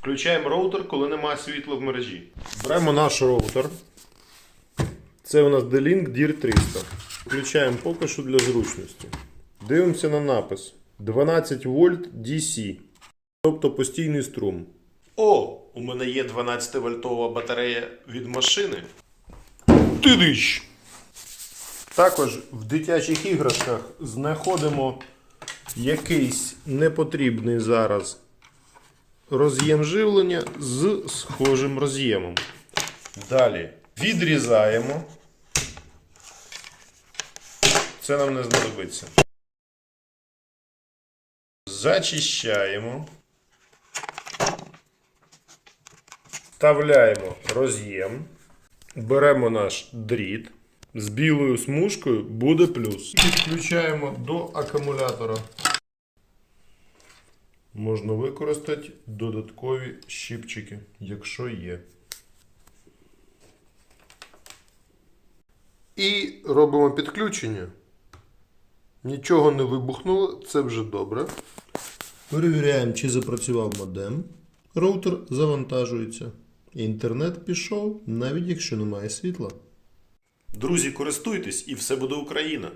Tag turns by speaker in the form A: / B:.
A: Включаємо роутер, коли немає світла в мережі.
B: Беремо наш роутер. Це у нас D-Link DIR 300. Включаємо поки що для зручності. Дивимося на напис 12 вольт DC. Тобто постійний струм.
A: О, у мене є 12-вольтова батарея від машини. Тидич!
B: Також в дитячих іграшках знаходимо якийсь непотрібний зараз роз'єм живлення з схожим роз'ємом. Далі відрізаємо. Це нам не знадобиться. Зачищаємо. Вставляємо роз'єм. Беремо наш дріт. З білою смужкою буде плюс. Підключаємо до акумулятора. Можна використати додаткові щипчики, якщо є. І робимо підключення. Нічого не вибухнуло, це вже добре. Перевіряємо, чи запрацював модем. Роутер завантажується. Інтернет пішов, навіть якщо немає світла.
A: Друзі, користуйтесь і все буде Україна.